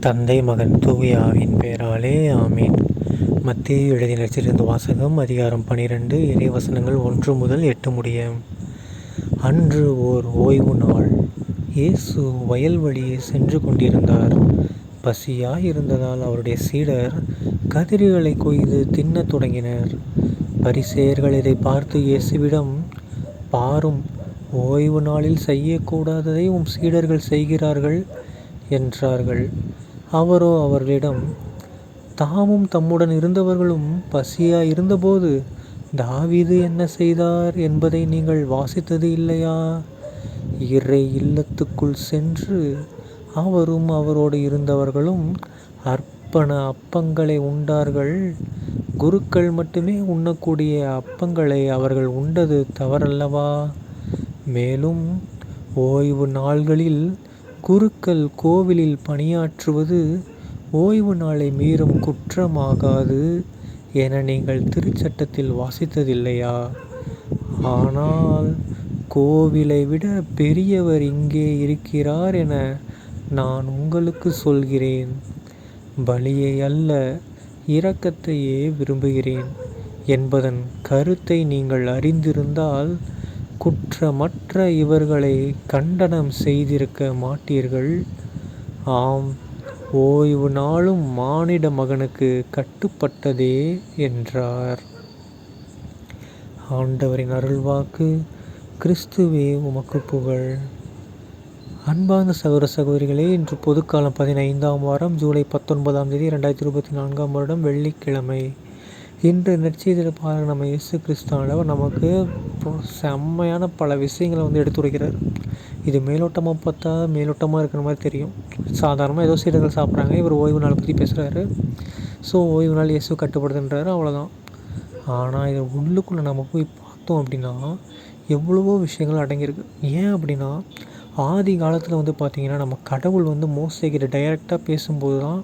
தந்தை மகன் தூவியாவின் பெயராலே ஆமீன். மத்திய எழுதி நடிச்சிருந்த வாசகம் அதிகாரம் பனிரெண்டு இறைவசனங்கள் ஒன்று முதல் எட்டு முடிய. அன்று ஓர் ஓய்வு நாள். இயேசு வயல்வழியே சென்று கொண்டிருந்தார். பசியாய் இருந்ததால் அவருடைய சீடர் கதிர்களை கொய்து தின்னத் தொடங்கினர். பரிசேயர்கள் இதை பார்த்து இயேசுவிடம் பாரும் ஓய்வு நாளில் செய்யக்கூடாததை உம் சீடர்கள் செய்கிறார்கள் என்றார்கள். அவரோ அவர்களிடம் தாமும் தம்முடன் இருந்தவர்களும் பசியாய் இருந்தபோது தாவீது என்ன செய்தார் என்பதை நீங்கள் வாசித்தது இல்லையா? இறை இல்லத்துக்குள் சென்று அவரும் அவரோடு இருந்தவர்களும் அர்ப்பண அப்பங்களை உண்டார்கள். குருக்கள் மட்டுமே உண்ணக்கூடிய அப்பங்களை அவர்கள் உண்டது தவறல்லவா? மேலும் ஓய்வு நாள்களில் குருக்கள் கோவிலில் பணியாற்றுவது ஓய்வு நாளை மீறும் குற்றமாகாது என நீங்கள் திருச்சட்டத்தில் வாசித்ததில்லையா? ஆனால் கோவிலை விட பெரியவர் இங்கே இருக்கிறார் என நான் உங்களுக்கு சொல்கிறேன். பலியை அல்ல இரக்கத்தையே விரும்புகிறேன் என்பதன் கருத்தை நீங்கள் அறிந்திருந்தால் குற்றமற்ற இவர்களை கண்டனம் செய்திருக்க மாட்டீர்கள். ஆம் ஓய்வு நாளும் மானிட மகனுக்கு கட்டுப்பட்டதே என்றார். ஆண்டவரின் அருள்வாக்கு கிறிஸ்துவே உமக்கு புகழ். அன்பார்ந்த சகோதர சகோதரிகளே இன்று பொதுக்காலம் பதினைந்தாம் வாரம் ஜூலை பத்தொன்பதாம் தேதி ரெண்டாயிரத்தி இருபத்தி நான்காம் வருடம் வெள்ளிக்கிழமை. இன்று நெற்செய்தியில் நம்ம இயேசு கிறிஸ்தானவர் நமக்கு செம்மையான பல விஷயங்களை வந்து எடுத்துரைக்கிறார் இது மேலோட்டமாக பார்த்தா மேலோட்டமாக இருக்கிற மாதிரி தெரியும். சாதாரணமாக ஏதோ சீடர்கள் சாப்பிட்றாங்க இவர் ஓய்வு நாள் பற்றி பேசுகிறாரு ஸோ ஓய்வு நாள் இயேசு கட்டுப்படுதுன்றாரு அவ்வளோதான் ஆனால் இதை உள்ளுக்குள்ளே நம்ம போய் பார்த்தோம் அப்படின்னா எவ்வளவோ விஷயங்கள் அடங்கியிருக்கு. ஏன் அப்படின்னா ஆதி காலத்தில் வந்து பார்த்திங்கன்னா நம்ம கடவுள் வந்து மோசைக்கிட்ட டைரெக்டாக பேசும்போது தான்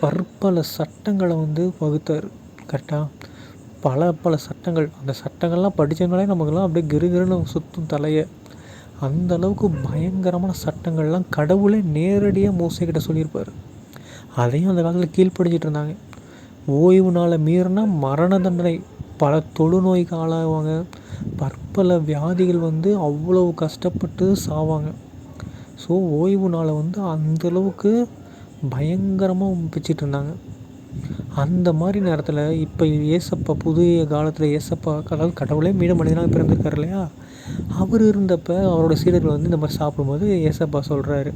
பற்பல சட்டங்களை வந்து வகுத்தார். கரெக்டாக பல பல சட்டங்கள். அந்த சட்டங்கள்லாம் படித்ததுனாலே நமக்கெல்லாம் அப்படியே கிருகிருன்னு சுற்றும் தலையை. அந்த அளவுக்கு பயங்கரமான சட்டங்கள்லாம் கடவுளே நேரடியாக மோசைக்கிட்ட சொல்லியிருப்பார். அதையும் அந்த காலத்தில் கீழ்ப்படிஞ்சிட்டு இருந்தாங்க. ஓய்வு நாளை மீறினா மரண தண்டனை. பல தொழுநோய்க்கு ஆளாகுவாங்க பற்பல வியாதிகள் வந்து அவ்வளவு கஷ்டப்பட்டு சாவாங்க. ஸோ ஓய்வு நாளை வந்து அந்தளவுக்கு பயங்கரமாக வச்சுட்டு இருந்தாங்க. அந்த மாதிரி நேரத்தில் இப்போ ஏசப்பா புதிய காலத்தில் ஏசப்பா அதாவது கடவுளே மீன மனிதனாக பிறந்திருக்கார் இல்லையா? அவர் இருந்தப்போ அவரோட சீடர்கள் வந்து இந்த மாதிரி சாப்பிடும்போது ஏசப்பா சொல்கிறாரு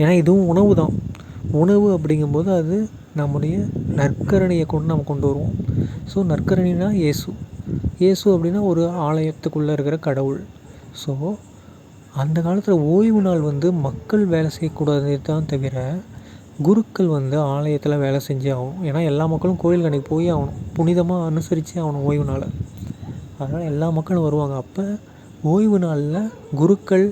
ஏன்னா இதுவும் உணவு தான். உணவு அப்படிங்கும்போது அது நம்முடைய நற்கரணியை கொண்டு நம்ம கொண்டு வருவோம். ஸோ நற்கரணினா இயேசு. இயேசு அப்படின்னா ஒரு ஆலயத்துக்குள்ளே இருக்கிற கடவுள். ஸோ அந்த காலத்தில் ஓய்வு நாள் வந்து மக்கள் வேலை செய்யக்கூடாது தான் தவிர குருக்கள் வந்து ஆலயத்தில் வேலை செஞ்சே ஆகணும் ஏன்னா எல்லா மக்களும் கோயில் அன்றைக்கி போய் ஆகணும். புனிதமாக அனுசரித்தே ஆகணும் ஓய்வு நாளை அதனால் எல்லா மக்களும் வருவாங்க. அப்போ ஓய்வு நாளில் குருக்கள்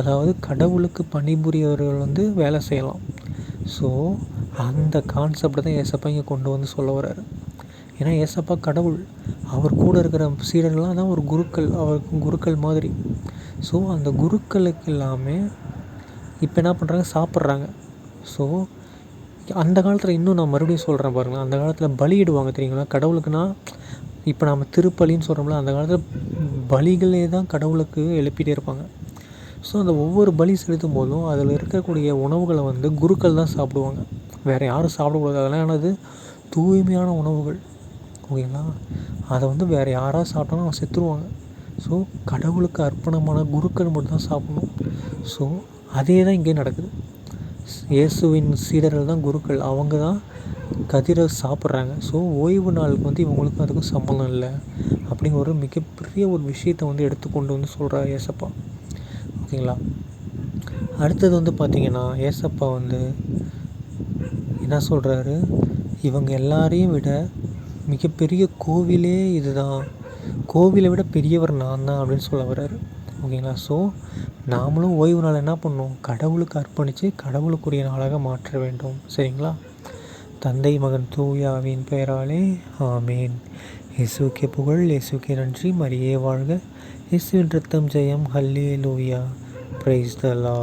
அதாவது கடவுளுக்கு பணிபுரியவர்கள் வந்து வேலை செய்யலாம். ஸோ அந்த கான்செப்டை தான் ஏசப்பா இங்கே கொண்டு வந்து சொல்ல வர்றாரு. ஏன்னா ஏசப்பா கடவுள். அவர் கூட இருக்கிற சீடர்கள்லாம் தான் ஒரு குருக்கள். அவருக்கு குருக்கள் மாதிரி. ஸோ அந்த குருக்களுக்கு எல்லாமே இப்போ என்ன பண்ணுறாங்க சாப்பிட்றாங்க. ஸோ அந்த காலத்தில் இன்னும் நான் மறுபடியும் சொல்கிறேன் பாருங்களேன் அந்த காலத்தில் பலியிடுவாங்க தெரியுங்களா? கடவுளுக்குன்னா இப்போ நம்ம திருப்பலின்னு சொல்கிறோம்ல அந்த காலத்தில் பலிகளே தான் கடவுளுக்கு எழுப்பிட்டே இருப்பாங்க. ஸோ அந்த ஒவ்வொரு பலி செலுத்தும் போதும் அதில் இருக்கக்கூடிய உணவுகளை வந்து குருக்கள் தான் சாப்பிடுவாங்க. வேறு யாரும் சாப்பிடக்கூடாது. அதெல்லாம் என்னது? தூய்மையான உணவுகள். ஓகேங்களா? அதை வந்து வேறு யாராவது சாப்பிட்டாலும் அவங்க செத்துருவாங்க. ஸோ கடவுளுக்கு அர்ப்பணமான குருக்கள் மட்டும் தான் சாப்பிடணும். ஸோ அதே தான் இங்கே நடக்குது. இயேசுவின் சீடர்கள் தான் குருக்கள். அவங்க தான் கதிரை சாப்பிட்றாங்க. ஸோ ஓய்வு நாளுக்கு வந்து இவங்களுக்கும் அதுக்கும் சம்மந்தம் இல்லை. அப்படிங்கிற ஒரு மிகப்பெரிய ஒரு விஷயத்தை வந்து எடுத்துக்கொண்டு வந்து சொல்கிறார் ஏசப்பா. ஓகேங்களா? அடுத்தது வந்து பார்த்திங்கன்னா ஏசப்பா வந்து என்ன சொல்கிறாரு இவங்க எல்லாரையும் விட மிகப்பெரிய கோவிலே இதுதான். கோவிலை விட பெரியவர் நான் தான் அப்படின்னு சொல்ல வர்றாரு. ஓகேங்களா? ஸோ நாமளும் ஓய்வு நாள் என்ன பண்ணணும் கடவுளுக்கு அர்ப்பணித்து கடவுளுக்குரிய நாளாக மாற்ற வேண்டும். சரிங்களா? தந்தை மகன் தூயாவின் பெயராலே ஆமீன். இசுக்கே புகழ் இசுக்கே நன்றி. மரியே வாழ்க. இசுவின் ரத்தம் ஜெயம். ஹல்லே லூயா பிரைஸ் தலா